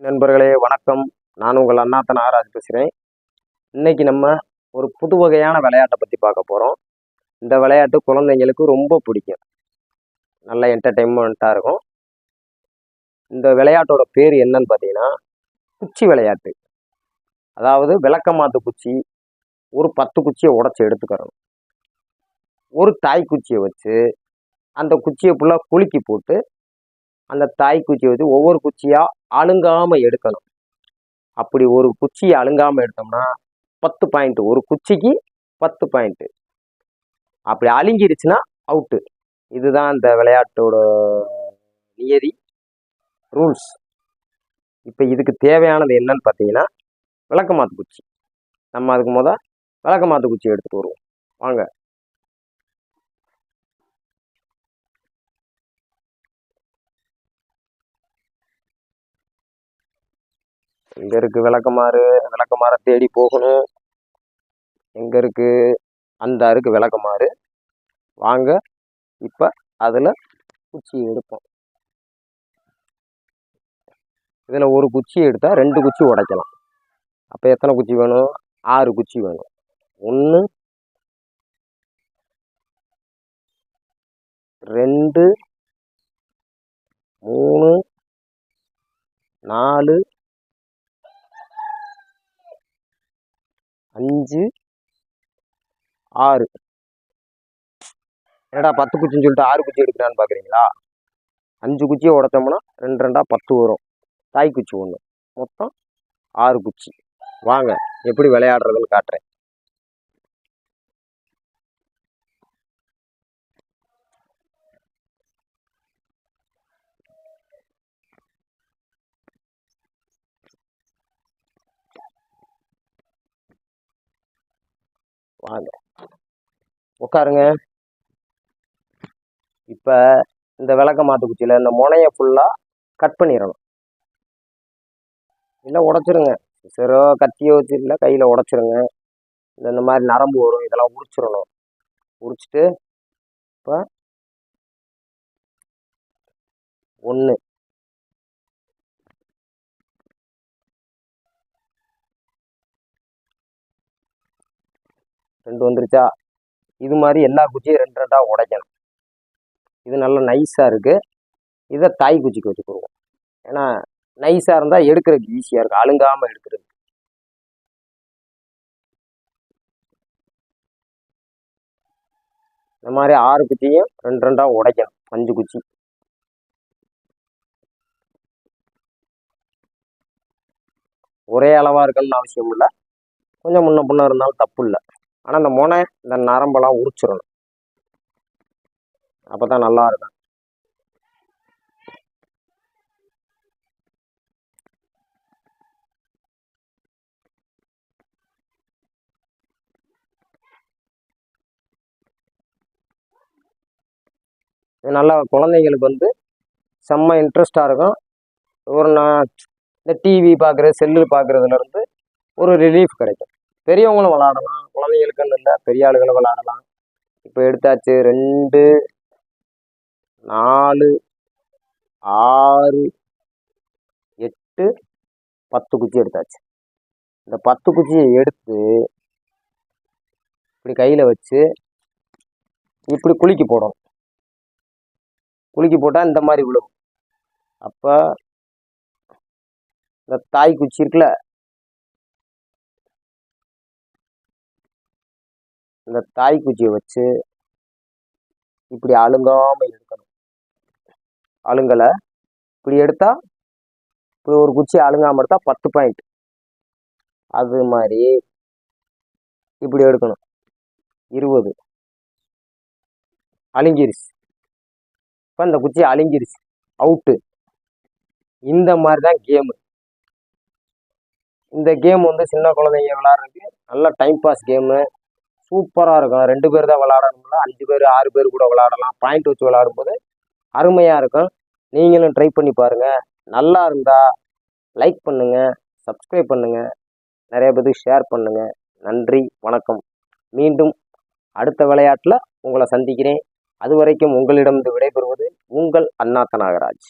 நண்பர்களே வணக்கம். நான் உங்கள் அண்ணாத்த நாகராஜ் பேசுகிறேன் இன்றைக்கி நம்ம ஒரு புது வகையான விளையாட்டை பற்றி பார்க்க போகிறோம் இந்த விளையாட்டு குழந்தைங்களுக்கு ரொம்ப பிடிக்கும். நல்ல என்டர்டெயின்மெண்ட்டாக இருக்கும். இந்த விளையாட்டோட பேர் என்னன்னு பார்த்தீங்கன்னா குச்சி விளையாட்டு. அதாவது விளக்கமாத்து குச்சி ஒரு பத்து குச்சியை உடச்சி எடுத்துக்கிறணும் ஒரு தாய் குச்சியை வச்சு அந்த குச்சியை ஃபுல்லாக குலுக்கி போட்டு அந்த தாய் குச்சியை வச்சு ஒவ்வொரு குச்சியாக அழுங்காமல் எடுக்கணும். அப்படி ஒரு குச்சியை அழுங்காமல் எடுத்தோம்னா பத்து பாயிண்ட் ஒரு குச்சிக்கு பத்து பாயிண்ட்டு அப்படி அழுங்கிருச்சுன்னா அவுட்டு இதுதான் இந்த விளையாட்டோட நியதி ரூல்ஸ் இப்போ இதுக்கு தேவையானது என்னன்னு பார்த்தீங்கன்னா விளக்கமாத்து குச்சி. நம்ம அதுக்கு மொதல் விளக்கமாத்து குச்சி எடுத்துகிட்டு வருவோம். வாங்க. எங்கே இருக்குது விளக்கமாறு? விளக்கமாற தேடி போகணும். எங்கே இருக்குது அந்த அருக்கு விளக்கமாறு. வாங்க இப்போ அதில் குச்சி எடுப்போம். இதில் ஒரு குச்சி எடுத்தால் ரெண்டு குச்சி உடைக்கலாம். அப்போ எத்தனை குச்சி வேணும்? ஆறு குச்சி வேணும். ஒன்று ரெண்டு மூணு நாலு அஞ்சு ஆறு. என்னடா பத்து குச்சின்னு சொல்லிட்டு ஆறு குச்சி எடுக்கிறான்னு பார்க்குறீங்களா அஞ்சு குச்சியை உடச்சோம்னா ரெண்டு ரெண்டாக பத்து வரும். தாய் குச்சி ஒன்று மொத்தம் ஆறு குச்சி. வாங்க எப்படி விளையாடுறதுன்னு காட்டுறேன். வாங்க உட்காருங்க. இப்போ இந்த விளக்க மாத்து குச்சியில் இந்த முனையை ஃபுல்லாக கட் பண்ணிடணும் இல்லை உடச்சிருங்க. சிறோ கத்தியோ வச்சு இல்லை கையில் உடச்சிருங்க. இந்த இந்த மாதிரி நரம்பு வரும் இதெல்லாம் உரிச்சிடணும் உரிச்சிட்டு இப்போ ஒன்று ரெண்டு வந்துருச்சா? இது மாதிரி எல்லா குச்சியும் ரெண்டு ரெண்டாக உடைக்கணும். இது நல்லா நைஸாக இருக்குது இதை தாய் குச்சிக்கு வச்சுக்கிடுவோம் ஏன்னா நைஸாக இருந்தால் எடுக்கிறதுக்கு ஈஸியாக இருக்கும். அழுங்காமல் எடுக்கிறது. இந்த மாதிரி ஆறு குச்சியும் ரெண்டு ரெண்டாக உடைக்கணும். அஞ்சு குச்சி. ஒரே அளவாக இருக்கணும்னு அவசியம் இல்லை. கொஞ்சம் முன்ன பின்ன இருந்தாலும் தப்பு இல்லை. ஆனால் இந்த முனை இந்த நரம்பெல்லாம் உரிச்சிடணும். அப்போ தான் நல்லா இருக்கும். இது நல்லா குழந்தைங்களுக்கு வந்து செம்ம இன்ட்ரெஸ்டாக இருக்கும். ஒரு நான் இந்த டிவி பார்க்குறது செல்லு பார்க்குறதுலேருந்து ஒரு ரிலீஃப் கிடைக்கும். பெரியவங்களும் விளாடலாம். குழந்தைங்களுக்குன்னு இல்லை பெரிய ஆளுகளும் விளாடலாம். இப்போ எடுத்தாச்சு ரெண்டு நாலு ஆறு எட்டு பத்து குச்சி எடுத்தாச்சு. இந்த பத்து குச்சியை எடுத்து இப்படி கையில் வச்சு இப்படி குலுக்கி போடணும். குலுக்கி போட்டால் இந்த மாதிரி விழும். அப்போ இந்த தாய் குச்சி இருக்குல்ல இந்த தாய் குச்சியை வச்சு இப்படி அழுங்காமல் எடுக்கணும். அழுங்கலை. இப்படி எடுத்தால் இப்படி ஒரு குச்சி அழுங்காமல் எடுத்தால் பத்து பாயிண்ட் அது மாதிரி இப்படி எடுக்கணும். இருபது. அழிஞ்சிருச்சு இப்போ இந்த குச்சி அழிஞ்சிருச்சு அவுட்டு இந்த மாதிரி தான் கேமு இந்த கேம் வந்து சின்ன குழந்தைங்க விளாட்றதுக்கு நல்ல டைம் பாஸ் கேமு சூப்பராக இருக்கும். ரெண்டு பேர் தான் விளாடணும்ல அஞ்சு பேர் ஆறு பேர் கூட விளாடலாம் பாயிண்ட் வச்சு விளாடும்போது அருமையாக இருக்கும். நீங்களும் ட்ரை பண்ணி பாருங்கள் நல்லா இருந்தால் லைக் பண்ணுங்கள் சப்ஸ்கிரைப் பண்ணுங்கள் நிறைய பேருக்கு ஷேர் பண்ணுங்கள் நன்றி வணக்கம். மீண்டும் அடுத்த விளையாட்டில் உங்களை சந்திக்கிறேன். அது வரைக்கும் உங்களிடம் விடைபெறுவது உங்கள் அண்ணாத்த நாகராஜ்.